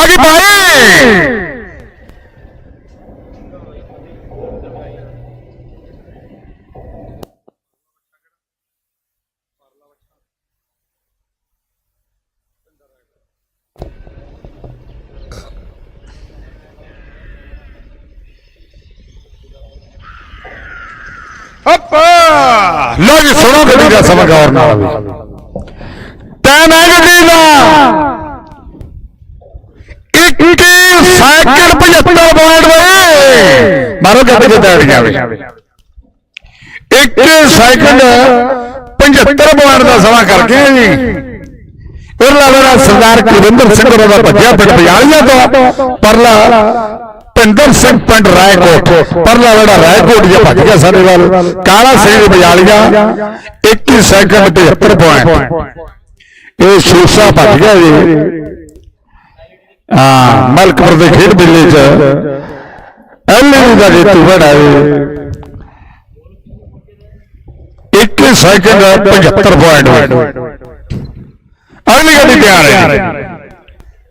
ਆ ਗਈ ਭਾਈ ਅੱਪਾ ਲੋ ਜੀ ਸੁਣੋ ਗੱਡੀ ਦਾ ਸਮਾਂ ਗੌਰ ਨਾਲ। ਵੀ ਟਾਈਮ ਹੈ ਗੱਡੀ ਦਾ ਇੱਕ ਸਾਈਕਲ 75 ਪੁਆਇੰਟ ਵੇ। ਮਾਰੋ ਗੱਡੀ ਤੇ ਬੈਠ ਜਾਵੇ ਇੱਕ ਸੈਕਿੰਡ 75 ਪੁਆਇੰਟ ਦਾ ਸਮਾਂ ਕਰਕੇ ਜੀ। ਉਰਲਾ ਵੇਲਾ ਸਰਦਾਰ ਕੁਲਵਿੰਦਰ ਸਿੰਘ ਦਾ ਭੱਜਿਆ ਪਿੰਡ ਬਜਾਲੀਆਂ ਤੋਂ। ਪਰਲਾ ਭਿੰਦਰ ਸਿੰਘ ਪਿੰਡ ਰਾਏਕੋਟ। ਪਰਲਾ ਵੇਲਾ ਰਾਏਕੋਟ ਜੇ ਭੱਜ ਗਿਆ ਸਾਡੇ ਵੱਲ। ਕਾਲਾ ਸਿੰਘ ਬਜਾਲੀਆ 21 ਸੈਕਿੰਡ 73 ਪੁਆਇੰਟ ਇਹ ਸ਼ੀਸ਼ਾ ਭੱਜ ਗਿਆ ਜੀ। ਹਾਂ ਮਲਕਪੁਰ ਦੇ ਖੇਡ ਮੇਲੇ 'ਚ ਐਲਈ ਦਾ ਜੇਤੂ ਬਣਾ ਜੀ 21 ਸੈਕਿੰਡ 75 ਪੁਆਇੰਟ ਅਗਲੀ ਗੱਡੀ ਤਿਆਰ ਹੈ। ਜੀ